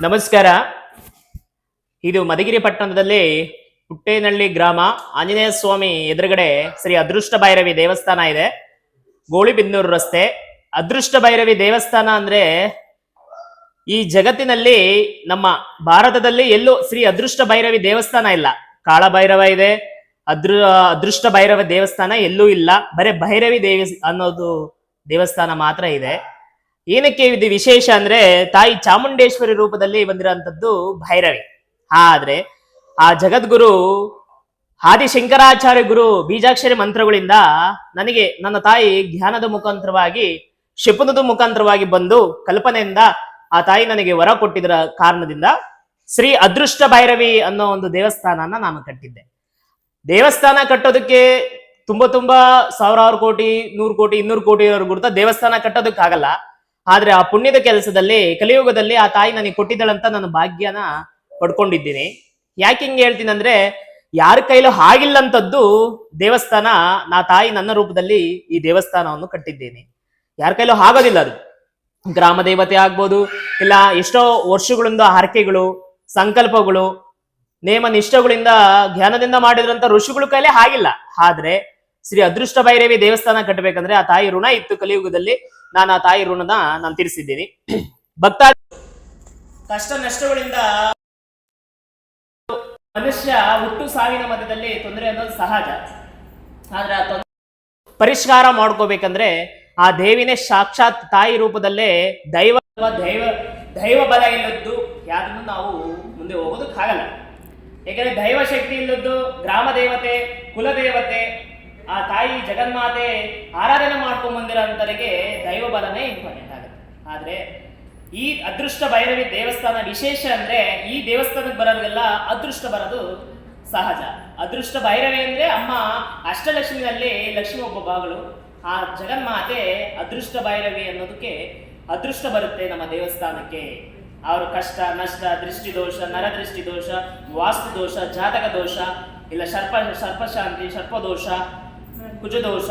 ನಮಸ್ಕಾರ. ಇದು ಮಧುಗಿರಿ ಪಟ್ಟಣದಲ್ಲಿ ಹುಟ್ಟೇನಹಳ್ಳಿ ಗ್ರಾಮ ಆಂಜನೇಯ ಸ್ವಾಮಿ ಎದುರುಗಡೆ ಶ್ರೀ ಅದೃಷ್ಟ ಭೈರವಿ ದೇವಸ್ಥಾನ ಇದೆ. ಗೋಳಿಬಿನ್ನೂರು ರಸ್ತೆ. ಅದೃಷ್ಟ ಭೈರವಿ ದೇವಸ್ಥಾನ ಅಂದ್ರೆ ಈ ಜಗತ್ತಿನಲ್ಲಿ ನಮ್ಮ ಭಾರತದಲ್ಲಿ ಎಲ್ಲೂ ಶ್ರೀ ಅದೃಷ್ಟ ಭೈರವಿ ದೇವಸ್ಥಾನ ಇಲ್ಲ. ಕಾಳ ಭೈರವ ಇದೆ. ಅದೃ ಅದೃಷ್ಟ ಭೈರವ ದೇವಸ್ಥಾನ ಎಲ್ಲೂ ಇಲ್ಲ. ಬರೇ ಭೈರವಿ ದೇವಿ ಅನ್ನೋದು ದೇವಸ್ಥಾನ ಮಾತ್ರ ಇದೆ. ಏನಕ್ಕೆ ಇದು ವಿಶೇಷ ಅಂದ್ರೆ ತಾಯಿ ಚಾಮುಂಡೇಶ್ವರಿ ರೂಪದಲ್ಲಿ ಬಂದಿರೋಂಥದ್ದು ಭೈರವಿ. ಆದ್ರೆ ಆ ಜಗದ್ಗುರು, ಆದಿಶಂಕರಾಚಾರ್ಯ ಗುರು ಬೀಜಾಕ್ಷರಿ ಮಂತ್ರಗಳಿಂದ ನನಗೆ ನನ್ನ ತಾಯಿ ಧ್ಯಾನದ ಮುಖಾಂತರವಾಗಿ ಶಪುನದ ಮುಖಾಂತರವಾಗಿ ಬಂದು ಕಲ್ಪನೆಯಿಂದ ಆ ತಾಯಿ ನನಗೆ ವರ ಕೊಟ್ಟಿದ್ರ ಕಾರಣದಿಂದ ಶ್ರೀ ಅದೃಷ್ಟ ಭೈರವಿ ಅನ್ನೋ ಒಂದು ದೇವಸ್ಥಾನನ ನಾನು ಕಟ್ಟಿದ್ದೆ. ದೇವಸ್ಥಾನ ಕಟ್ಟೋದಕ್ಕೆ ತುಂಬಾ ತುಂಬಾ ಸಾವಿರಾರು ಕೋಟಿ, ನೂರು ಕೋಟಿ, ಇನ್ನೂರು ಕೋಟಿ ಇರೋರು ಗುರುತ ದೇವಸ್ಥಾನ ಕಟ್ಟೋದಕ್ಕಾಗಲ್ಲ. ಆದ್ರೆ ಆ ಪುಣ್ಯದ ಕೆಲಸದಲ್ಲಿ, ಕಲಿಯುಗದಲ್ಲಿ ಆ ತಾಯಿ ನನಗೆ ಕೊಟ್ಟಿದ್ದಳಂತ ನಾನು ಭಾಗ್ಯನ ಪಡ್ಕೊಂಡಿದ್ದೀನಿ. ಯಾಕೆ ಹಿಂಗೆ ಹೇಳ್ತೀನಿ ಅಂದ್ರೆ ಯಾರ ಕೈಲೂ ಆಗಿಲ್ಲಂತದ್ದು ದೇವಸ್ಥಾನ, ನಾ ತಾಯಿ ನನ್ನ ರೂಪದಲ್ಲಿ ಈ ದೇವಸ್ಥಾನವನ್ನು ಕಟ್ಟಿದ್ದೀನಿ. ಯಾರ ಕೈಲೂ ಆಗೋದಿಲ್ಲ ಅದು. ಗ್ರಾಮ ದೇವತೆ ಆಗ್ಬೋದು, ಇಲ್ಲ ಎಷ್ಟೋ ವರ್ಷಗಳಿಂದ ಹರಕೆಗಳು, ಸಂಕಲ್ಪಗಳು, ನೇಮ ನಿಷ್ಠಗಳಿಂದ ಧ್ಯಾನದಿಂದ ಮಾಡಿದ್ರಂತ ಋಷಿಗಳ ಕೈಲೇ ಆಗಿಲ್ಲ. ಆದ್ರೆ, ಶ್ರೀ ಅದೃಷ್ಟ ಭೈರವಿ ದೇವಸ್ಥಾನ ಕಟ್ಟಬೇಕಂದ್ರೆ ಆ ತಾಯಿ ಋಣ ಇತ್ತು ಕಲಿಯುಗದಲ್ಲಿ. ನಾನು ಆ ತಾಯಿ ಋಣನ ನಾನು ತೀರಿಸಿದ್ದೀನಿ. ಭಕ್ತ ಕಷ್ಟ ನಷ್ಟಗಳಿಂದ ಮನುಷ್ಯ ಹುಟ್ಟು ಸಾವಿನ ಮಧ್ಯದಲ್ಲಿ ತೊಂದರೆ ಅನ್ನೋದು ಸಹಜ. ಆದ್ರೆ ಪರಿಷ್ಕಾರ ಮಾಡ್ಕೋಬೇಕಂದ್ರೆ ಆ ದೇವಿನೇ ಸಾಕ್ಷಾತ್ ತಾಯಿ ರೂಪದಲ್ಲೇ ದೈವ ದೈವ ದೈವ ಬಲ ಇಲ್ಲದ್ದು ಯಾರನ್ನು ನಾವು ಮುಂದೆ ಹೋಗೋದಕ್ಕಾಗಲ್ಲ. ಯಾಕಂದ್ರೆ ದೈವ ಶಕ್ತಿ ಇಲ್ಲದ್ದು ಗ್ರಾಮ ದೇವತೆ, ಕುಲ ದೇವತೆ ಆ ತಾಯಿ ಜಗನ್ಮಾತೆ ಆರಾಧನೆ ಮಾಡ್ಕೊಂಡ್ ಬಂದಿರೋಂಥವರಿಗೆ ದೈವ ಬಲನೇ ಇಂಪಾರ್ಟೆಂಟ್ ಆಗುತ್ತೆ. ಆದ್ರೆ ಈ ಅದೃಷ್ಟ ಭೈರವಿ ದೇವಸ್ಥಾನ ವಿಶೇಷ ಅಂದ್ರೆ ಈ ದೇವಸ್ಥಾನಕ್ಕೆ ಬರೋರಿಗೆಲ್ಲ ಅದೃಷ್ಟ ಬರೋದು ಸಹಜ. ಅದೃಷ್ಟ ಭೈರವಿ ಅಂದ್ರೆ ಅಮ್ಮ ಅಷ್ಟಲಕ್ಷ್ಮಿನಲ್ಲಿ ಲಕ್ಷ್ಮಿ ಒಬ್ಬ ಭಾಗಗಳು ಆ ಜಗನ್ಮಾತೆ ಅದೃಷ್ಟ ಭೈರವಿ ಅನ್ನೋದಕ್ಕೆ ಅದೃಷ್ಟ ಬರುತ್ತೆ ನಮ್ಮ ದೇವಸ್ಥಾನಕ್ಕೆ. ಅವ್ರ ಕಷ್ಟ, ನಷ್ಟ, ದೃಷ್ಟಿ ದೋಷ ನರದೃಷ್ಟಿ ದೋಷ, ವಾಸ್ತು ದೋಷ, ಜಾತಕ ದೋಷ, ಇಲ್ಲ ಸರ್ಪ, ಸರ್ಪಶಾಂತಿ, ಸರ್ಪದೋಷ ಕುಜದೋಷ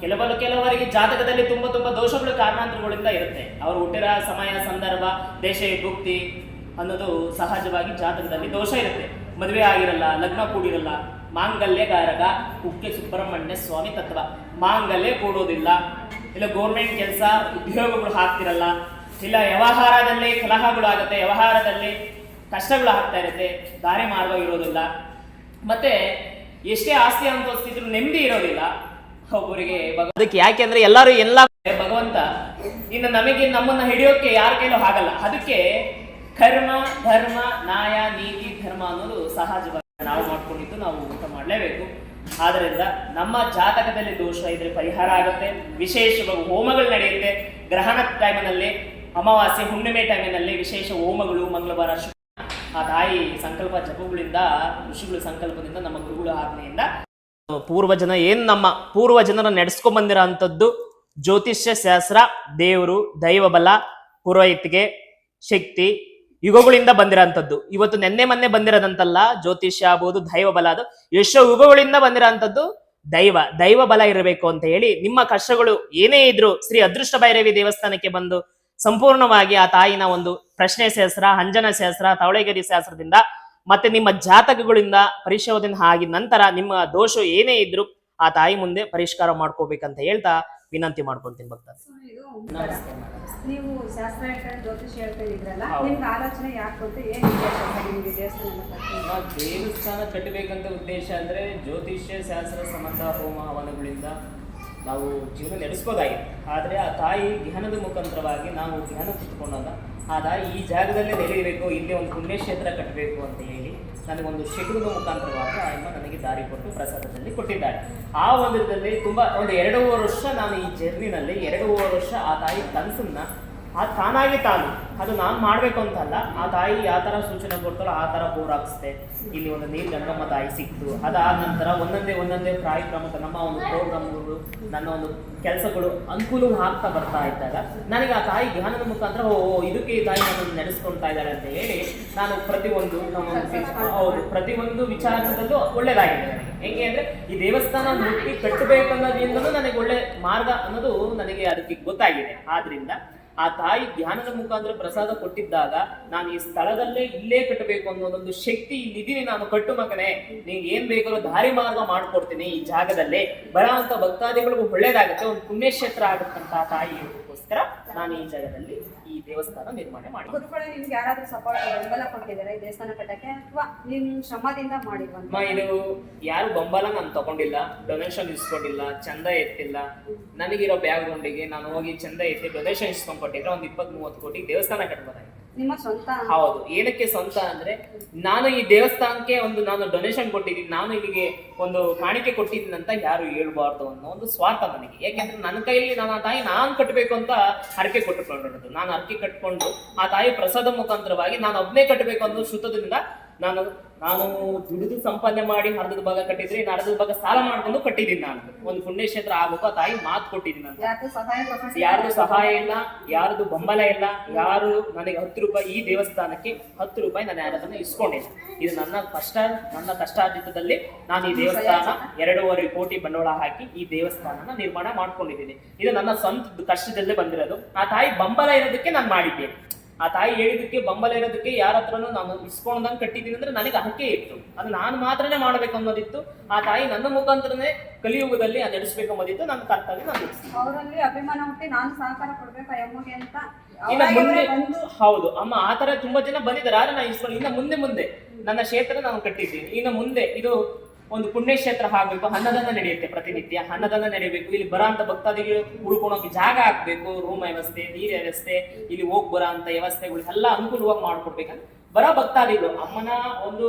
ಕೆಲವರು ಕೆಲವರಿಗೆ ಜಾತಕದಲ್ಲಿ ತುಂಬಾ ತುಂಬಾ ದೋಷಗಳು ಕಾರಣಾಂತರಗಳಿಂದ ಇರುತ್ತೆ. ಅವರು ಹುಟ್ಟಿರ ಸಮಯ, ಸಂದರ್ಭ, ದೇಶ, ಭುಕ್ತಿ ಅನ್ನೋದು ಸಹಜವಾಗಿ ಜಾತಕದಲ್ಲಿ ದೋಷ ಇರುತ್ತೆ. ಮದುವೆ ಆಗಿರಲ್ಲ, ಲಗ್ನ ಕೂಡಿರಲ್ಲ, ಮಾಂಗಲ್ಯಗಾರಕ, ಉಕ್ಕೆ ಸುಬ್ರಹ್ಮಣ್ಯ ಸ್ವಾಮಿ ತತ್ವ. ಮಾಂಗಲ್ಯ ಕೂಡೋದಿಲ್ಲ. ಇಲ್ಲ ಗೋರ್ಮೆಂಟ್ ಕೆಲಸ, ಉದ್ಯೋಗಗಳು ಹಾಕ್ತಿರಲ್ಲ. ಇಲ್ಲ ವ್ಯವಹಾರದಲ್ಲಿ ಕಲಹಗಳು ಆಗುತ್ತೆ, ವ್ಯವಹಾರದಲ್ಲಿ ಕಷ್ಟಗಳು ಆಗ್ತಾ ಇರುತ್ತೆ, ದಾರಿ ಮಾರ್ಗ ಇರೋದಿಲ್ಲ. ಮತ್ತೆ ಎಷ್ಟೇ ಆಸ್ತಿ ಅನುಭವಿಸ್ತಿದ್ರು ನೆಮ್ಮದಿ ಇರೋದಿಲ್ಲ. ಒಬ್ಬರಿಗೆ ಅದಕ್ಕೆ ಯಾಕೆಂದ್ರೆ ಎಲ್ಲರೂ ಎಲ್ಲ ಭಗವಂತ ಇನ್ನು ನಮಗೆ ನಮ್ಮನ್ನ ಹಿಡಿಯೋಕೆ ಯಾರ ಕೈಲೂ ಆಗಲ್ಲ ಅದಕ್ಕೆ ಕರ್ಮ ಧರ್ಮ ನ್ಯಾಯ ನೀತಿ ಧರ್ಮ ಅನ್ನೋದು ಸಹಜವಾಗಿ ನಾವು ಮಾಡ್ಕೊಂಡಿದ್ದು ನಾವು ಊಟ ಮಾಡಲೇಬೇಕು. ಆದ್ರಿಂದ ನಮ್ಮ ಜಾತಕದಲ್ಲಿ ದೋಷ ಇದ್ರೆ ಪರಿಹಾರ ಆಗುತ್ತೆ. ವಿಶೇಷವಾಗಿ ಹೋಮಗಳು ನಡೆಯುತ್ತೆ. ಗ್ರಹಣ ಟೈಮಿನಲ್ಲಿ ಅಮಾವಾಸ್ಯೆ ಹುಣ್ಣಿಮೆ ಟೈಮಿನಲ್ಲಿ ವಿಶೇಷ ಹೋಮಗಳು ಮಂಗಳವಾರ ಆ ತಾಯಿ ಸಂಕಲ್ಪ ಜಪಗಳಿಂದ, ಋಷಿಗಳ ಸಂಕಲ್ಪದಿಂದ ನಮ್ಮ ಗುರುಗಳ ಆಜ್ಞೆಯಿಂದ. ಪೂರ್ವಜನ ಏನ್ ನಮ್ಮ ಪೂರ್ವಜನರ ನಡೆಸ್ಕೊಂಡ್ ಅಂಥದ್ದು ಜ್ಯೋತಿಷ್ಯ, ಶಾಸ್ತ್ರ, ದೇವರು ದೈವ ಬಲ ಪುರೋಹಿತ್ಗೆ ಶಕ್ತಿ, ಯುಗಗಳಿಂದ ಬಂದಿರೋಂಥದ್ದು ಇವತ್ತು ನೆನ್ನೆ ಮೊನ್ನೆ ಬಂದಿರೋದಂತಲ್ಲ, ಜ್ಯೋತಿಷ್ಯ ಆಗ್ಬೋದು ದೈವ ಬಲ ಅದು, ಎಷ್ಟೋ ಯುಗಗಳಿಂದ ಬಂದಿರೋಂಥದ್ದು ದೈವ ದೈವ ಬಲ ಇರಬೇಕು ಅಂತ ಹೇಳಿ ನಿಮ್ಮ ಕಷ್ಟಗಳು ಏನೇ ಇದ್ರು, ಶ್ರೀ ಅದೃಷ್ಟ ಭೈರವಿ ದೇವಸ್ಥಾನಕ್ಕೆ ಬಂದು ಸಂಪೂರ್ಣವಾಗಿ ಆ ತಾಯಿನ ಒಂದು ಪ್ರಶ್ನೆ ಶಾಸ್ತ್ರ ಅಂಜನ ಶಾಸ್ತ್ರ ತವಳೆಗರಿ ಶಾಸ್ತ್ರದಿಂದ ಮತ್ತೆ ನಿಮ್ಮ ಜಾತಕಗಳಿಂದ ಪರಿಶೋಧನೆ ಆಗಿದ ನಂತರ ನಿಮ್ಮ ದೋಷ ಏನೇ ಇದ್ರು ಆ ತಾಯಿ ಮುಂದೆ ಪರಿಷ್ಕಾರ ಮಾಡ್ಕೋಬೇಕಂತ ಹೇಳ್ತಾ ವಿನಂತಿ ಮಾಡ್ಕೊಂತೀನಿ ಭಕ್ತ ನೀವು ಶಾಸ್ತ್ರ ಜ್ಯೋತಿಷ್. ನಿಮ್ಗೆ ಆಲೋಚನೆ ಯಾಕೆ ಏನ್ ದೇವಸ್ಥಾನ ಕಟ್ಟಬೇಕಂತ ಉದ್ದೇಶ ಅಂದ್ರೆ ಜ್ಯೋತಿಷ್ಯ ಶಾಸ್ತ್ರ ಸಂಬಂಧ ಹೋಮ ಹವನಗಳಿಂದ ನಾವು ಜೀವನ ನಡೆಸ್ಬೋದಾಗಿದೆ. ಆದರೆ ಆ ತಾಯಿ ಧ್ಯಾನದ ಮುಖಾಂತರವಾಗಿ ನಾವು ಧ್ಯಾನ ಕುತ್ಕೊಂಡಾಗ, ಆ ತಾಯಿ ಈ ಜಾಗದಲ್ಲೇ ನೆಲೆಯಬೇಕು, ಇಲ್ಲೇ ಒಂದು ಪುಣ್ಯಕ್ಷೇತ್ರ ಕಟ್ಟಬೇಕು ಅಂತ ಹೇಳಿ ನನಗೊಂದು ಶಿಖರದ ಮುಖಾಂತರವಾಗಿ ಆ ಅಮ್ಮ ನನಗೆ ದಾರಿ ಕೊಟ್ಟು ಪ್ರಸಾದದಲ್ಲಿ ಕೊಟ್ಟಿದ್ದಾರೆ. ಆ ಒಂದು ಇದರಲ್ಲಿ ತುಂಬ, ಒಂದು ಎರಡೂವರೆ ವರ್ಷ ನಾನು ಈ ಜರ್ನಿನಲ್ಲಿ, ಎರಡೂವರೆ ವರ್ಷ ಆ ತಾಯಿ ಕನಸನ್ನ ಆ ತಾನಾಗಿ ತಾನು. ಅದು ನಾನು ಮಾಡಬೇಕು ಅಂತ ಅಲ್ಲ ಆ ತಾಯಿ ಯಾವ ತರ ಸೂಚನೆ ಕೊಡ್ತಾರೋ ಆ ತರ ಬೋರ್ ಹಾಕಿಸ್ತೆ ಇಲ್ಲಿ ಒಂದು ನೀರು ಗಂಗಮ್ಮ ತಾಯಿ ಸಿಕ್ತು. ಅದಾದ ನಂತರ ಒಂದೊಂದೇ ಒಂದೊಂದೇ ಕಾರ್ಯಕ್ರಮಕ್ಕೆ ನಮ್ಮ ಒಂದು ಪ್ರೋಗ್ರಾಮ್ಗಳು ನನ್ನ ಒಂದು ಕೆಲಸಗಳು ಅನುಕೂಲ ಆಗ್ತಾ ಬರ್ತಾ ಇದ್ದಾಗ ನನಗೆ ಆ ತಾಯಿ ಧ್ಯಾನದ ಮುಖಾಂತರ, ಓ ಇದಕ್ಕೆ ಈ ತಾಯಿ ನನ್ನನ್ನು ನಡೆಸ್ಕೊಳ್ತಾ ಇದ್ದಾಳೆ ಅಂತ ಹೇಳಿ ನಾನು ಪ್ರತಿಯೊಂದು ಹೌದು, ಪ್ರತಿಯೊಂದು ವಿಚಾರದಲ್ಲೂ ಒಳ್ಳೇದಾಗಿದೆ ಹೆಂಗೆ ಅಂದ್ರೆ ಈ ದೇವಸ್ಥಾನ ಮುಟ್ಟಿ ಕಟ್ಟಬೇಕನ್ನೋದ್ರಿಂದಲೂ ನನಗೆ ಒಳ್ಳೆ ಮಾರ್ಗ ಅನ್ನೋದು ನನಗೆ ಅದಕ್ಕೆ ಗೊತ್ತಾಗಿದೆ. ಆದ್ರಿಂದ ಆ ತಾಯಿ ಧ್ಯಾನದ ಮುಖಾಂತರ ಪ್ರಸಾದ ಕೊಟ್ಟಿದ್ದಾಗ ನಾನು ಈ ಸ್ಥಳದಲ್ಲೇ ಇಲ್ಲೇ ಕಟ್ಟಬೇಕು ಅನ್ನೋದೊಂದು ಶಕ್ತಿ ಇಲ್ಲಿದ್ದೀನಿ ನಾನು ಕಟ್ಟು ಮಗನೇ. ನೀನ್ ಏನ್ ಬೇಕಾದ್ರೂ ದಾರಿ ಮಾರ್ಗ ಮಾಡ್ಕೊಡ್ತೀನಿ ಈ ಜಾಗದಲ್ಲಿ. ಬರೋಂತ ಭಕ್ತಾದಿಗಳಿಗೂ ಒಳ್ಳೇದಾಗುತ್ತೆ, ಒಂದು ಪುಣ್ಯಕ್ಷೇತ್ರ ಆಗುತ್ತಂತ ತಾಯಿಗೋಸ್ಕರ ನಾನು ಈ ಜಾಗದಲ್ಲಿ ದೇವಸ್ಥಾನ ನಿರ್ಮಾಣ ಮಾಡಿ. ಗುರುಗಳು ನಿಮ್ಗೆ ಯಾರಾದ್ರೂ ಸಪೋರ್ಟ್ ಬೆಂಬಲ ಕೊಟ್ಟಿದ್ದಾರೆ ಈ ದೇವಸ್ಥಾನ ಕಟ್ಟಕ್ಕೆ? ಅಥವಾ ನಿಮ್ ಶ್ರಮದಿಂದ ಮಾಡಿದ್ವ ಇದು ಯಾರು ಬೆಂಬಲ ನಾನು ತಗೊಂಡಿಲ್ಲ. ಡೊನೇಷನ್ ಇಸ್ಕೊಂಡಿಲ್ಲ ಚಂದ ಎತ್ತಿಲ್ಲ. ನನಗಿರೋ ಬ್ಯಾಗ್ರೌಂಡಿಗೆ ನಾನು ಹೋಗಿ ಚಂದ ಎತ್ತಿ ಡೊನೇಷನ್ ಇಸ್ಕೊಂಡ್ ಕೊಟ್ಟಿದ್ರೆ ಒಂದು ಇಪ್ಪತ್ತ್ ಮೂವತ್ತು ಕೋಟಿ ದೇವಸ್ಥಾನ ಕಟ್ಬೋದಾಗಿತ್ತು ನಿಮ್ಮ ಸ್ವಂತ ಹೌದು. ಏನಕ್ಕೆ ಸ್ವಂತ ಅಂದ್ರೆ ನಾನು ಈ ದೇವಸ್ಥಾನಕ್ಕೆ ಒಂದು ನಾನು ಡೊನೇಷನ್ ಕೊಟ್ಟಿದ್ದೀನಿ. ನಾನು ಇಲ್ಲಿಗೆ ಒಂದು ಕಾಣಿಕೆ ಕೊಟ್ಟಿದ್ದೀನಿ ಅಂತ ಯಾರು ಹೇಳ್ಬಾರ್ದು ಅನ್ನೋ ಒಂದು ಸ್ವಾರ್ಥ ನನಗೆ. ಯಾಕೆಂದ್ರೆ ನನ್ನ ಕೈಯಲ್ಲಿ ನಾನು ಆ ತಾಯಿ ನಾನು ಕಟ್ಟಬೇಕು ಅಂತ ಹರಕೆ ಕೊಟ್ಟುಕೊಂಡಿರೋದು. ನಾನು ಹರಕೆ ಕಟ್ಕೊಂಡು ಆ ತಾಯಿ ಪ್ರಸಾದ ಮುಖಾಂತರವಾಗಿ ನಾನು ಒಬ್ಬನೇ ಕಟ್ಟಬೇಕು ಅನ್ನೋ ಶುತದಿಂದ ನಾನು ನಾನು ದುಡಿದು ಸಂಪಾದನೆ ಮಾಡಿ ಅರ್ಧದ ಭಾಗ ಕಟ್ಟಿದ್ರೆ ಇನ್ನು ಅರ್ಧದ ಭಾಗ ಸಾಲ ಮಾಡ್ಕೊಂಡು ಕಟ್ಟಿದ್ದೀನಿ ನಾನು. ಒಂದು ಪುಣ್ಯಕ್ಷೇತ್ರ ಆಗ್ಬೇಕು ಆ ತಾಯಿ ಮಾತು ಕೊಟ್ಟಿದ್ದೀನಿ ನಾನು. ಯಾರ್ದು ಸಹಾಯ ಇಲ್ಲ ಯಾರ್ದು ಬೆಂಬಲ ಇಲ್ಲ ಯಾರು ನನಗೆ ಹತ್ತು ರೂಪಾಯಿ ಈ ದೇವಸ್ಥಾನಕ್ಕೆ ಹತ್ತು ರೂಪಾಯಿ ನಾನು ಯಾರದನ್ನ ಇಸ್ಕೊಂಡಿಲ್ಲ. ಇದು ನನ್ನ ಕಷ್ಟ ನನ್ನ ಕಷ್ಟಾರ್ಜಿತದಲ್ಲಿ ನಾನು ಈ ದೇವಸ್ಥಾನ ಎರಡೂವರೆ ಕೋಟಿ ಬಂಡವಾಳ ಹಾಕಿ ಈ ದೇವಸ್ಥಾನನ ನಿರ್ಮಾಣ ಮಾಡ್ಕೊಂಡಿದ್ದೀನಿ. ಇದು ನನ್ನ ಸ್ವಂತ ಕಷ್ಟದಲ್ಲೇ ಬಂದಿರೋದು. ಆ ತಾಯಿ ಬೆಂಬಲ ಇರೋದಕ್ಕೆ ನಾನು ಮಾಡಿದ್ದೇನೆ. ಆ ತಾಯಿ ಹೇಳಿದಕ್ಕೆ ಬೆಂಬಲ ಇರೋದಕ್ಕೆ ಯಾರ ಹತ್ರನೂ ನಾನು ಇಸ್ಕೊಂಡಂಗೆ ಕಟ್ಟಿದ್ದೀನಿ ಅಂದ್ರೆ ನನಗೆ ಹಕ್ಕೇ ಇತ್ತು. ಅದು ನಾನು ಮಾತ್ರನೇ ಮಾಡಬೇಕು ಅನ್ನೋದಿತ್ತು. ಆ ತಾಯಿ ನನ್ನ ಮುಖಾಂತರನೇ ಕಲಿಯುಗದಲ್ಲಿ ಅದು ನಡೆಸಬೇಕು ಅನ್ನೋದಿತ್ತು. ನನ್ನ ಕರ್ತವ್ಯ ನಾನು ಅಭಿಮಾನಿ ಅವರಲ್ಲಿ ಅಭಿಮಾನ ಹುಟ್ಟಿ ನಾನು ಸಹಕಾರ ಕೊಡ್ಬೇಕು ಅಮ್ಮಗೆ ಅಂತ? ಇನ್ನ ಮುಂದೆ ಬಂದು ಹೌದು. ಅಮ್ಮ ಆತರ ತುಂಬಾ ಜನ ಬಂದಿದ್ದಾರೆ. ಆದ್ರೆ ನಾನು ಇಸ್ಕೊಂಡು ಇನ್ನ ಮುಂದೆ ಮುಂದೆ ನನ್ನ ಕ್ಷೇತ್ರ ನಾನು ಕಟ್ಟಿದ್ದೀನಿ. ಇನ್ನು ಮುಂದೆ ಇದು ಒಂದು ಪುಣ್ಯಕ್ಷೇತ್ರ ಆಗ್ಬೇಕು ಅನ್ನದಾನ ನಡೆಯುತ್ತೆ ಪ್ರತಿನಿತ್ಯ ಅನ್ನದಾನ ನಡೆಯಬೇಕು ಇಲ್ಲಿ ಬರಾಂತ ಭಕ್ತಾದಿಗಳು ಉಳ್ಕೊಳೋಕೆ ಜಾಗ ಹಾಕ್ಬೇಕು ರೂಮ್ ವ್ಯವಸ್ಥೆ, ನೀರ್ ವ್ಯವಸ್ಥೆ, ಇಲ್ಲಿ ಹೋಗ್ ಬರೋ ಅಂತ ವ್ಯವಸ್ಥೆಗಳು ಎಲ್ಲ ಅನುಕೂಲವಾಗಿ ಮಾಡ್ಕೊಡ್ಬೇಕಂತ. ಬರ ಭಕ್ತಾದಿಗಳು, ಅಮ್ಮನ ಒಂದು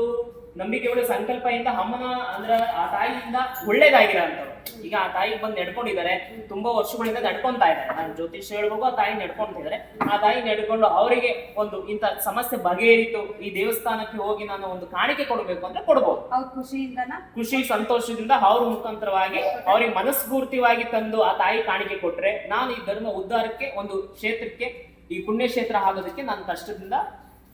ನಂಬಿಕೆಗಳು ಸಂಕಲ್ಪದಿಂದ ಅಮ್ಮನ ಅಂದ್ರ, ಆ ತಾಯಿಯಿಂದ ಒಳ್ಳೇದಾಗಿರೋ ಅಂತವ್ರು ಈಗ ಆ ತಾಯಿಗೆ ಬಂದು ನಡ್ಕೊಂಡಿದ್ದಾರೆ ತುಂಬಾ ವರ್ಷಗಳಿಂದ ನಡ್ಕೊಂತಾ ಇದ್ದಾರೆ. ನಾನು ಜ್ಯೋತಿಷ್ ಹೇಳ್ಬೇಕು ಆ ತಾಯಿ ನಡ್ಕೊಂತಿದ್ದಾರೆ ಆ ತಾಯಿ ನಡ್ಕೊಂಡು ಅವರಿಗೆ ಒಂದು ಇಂಥ ಸಮಸ್ಯೆ ಬಗೆಹರಿತು ಈ ದೇವಸ್ಥಾನಕ್ಕೆ ಹೋಗಿ ನಾನು ಒಂದು ಕಾಣಿಕೆ ಕೊಡಬೇಕು ಅಂದ್ರೆ ಖುಷಿಯಿಂದನ? ಖುಷಿ ಸಂತೋಷದಿಂದ ಅವ್ರ ಮುಖಾಂತರವಾಗಿ ಅವ್ರಿಗೆ ಮನಸ್ಫೂರ್ತಿವಾಗಿ ತಂದು ಆ ತಾಯಿ ಕಾಣಿಕೆ ಕೊಟ್ರೆ ನಾನು ಈ ಧರ್ಮ ಉದ್ಧಾರಕ್ಕೆ ಒಂದು ಕ್ಷೇತ್ರಕ್ಕೆ ಈ ಪುಣ್ಯಕ್ಷೇತ್ರ ಆಗೋದಕ್ಕೆ ನನ್ನ ಕಷ್ಟದಿಂದ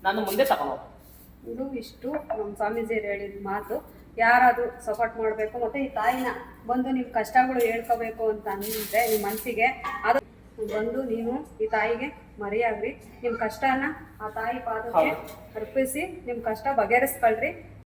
ನಾನು ಮುಂದೆ ತಗೊಂಡು ಹೋಗ್ತೀನಿ. ಇಷ್ಟು ನಮ್ಮ ಸ್ವಾಮೀಜಿಯವರು ಹೇಳಿದ ಮಾತು. ಯಾರಾದ್ರೂ ಸಪೋರ್ಟ್ ಮಾಡಬೇಕು ಮತ್ತೆ ಈ ತಾಯಿನ ಬಂದು ನಿಮ್ಮ ಕಷ್ಟಗಳು ಹೇಳ್ಕೋಬೇಕು ಅಂತ ಅಂದ್ರೆ ನಿಮ್ಮ ಮನಸ್ಸಿಗೆ ಅದು ಬಂದು ನೀವು ಈ ತಾಯಿಗೆ ಮರೆಯಾಗ್ರಿ. ನಿಮ್ಮ ಕಷ್ಟನ ಆ ತಾಯಿ ಪಾದಕ್ಕೆ ಅರ್ಪಿಸಿ ನಿಮ್ಮ ಕಷ್ಟ ಬಗೆಹರಿಸ್ಕೊಳ್ರಿ.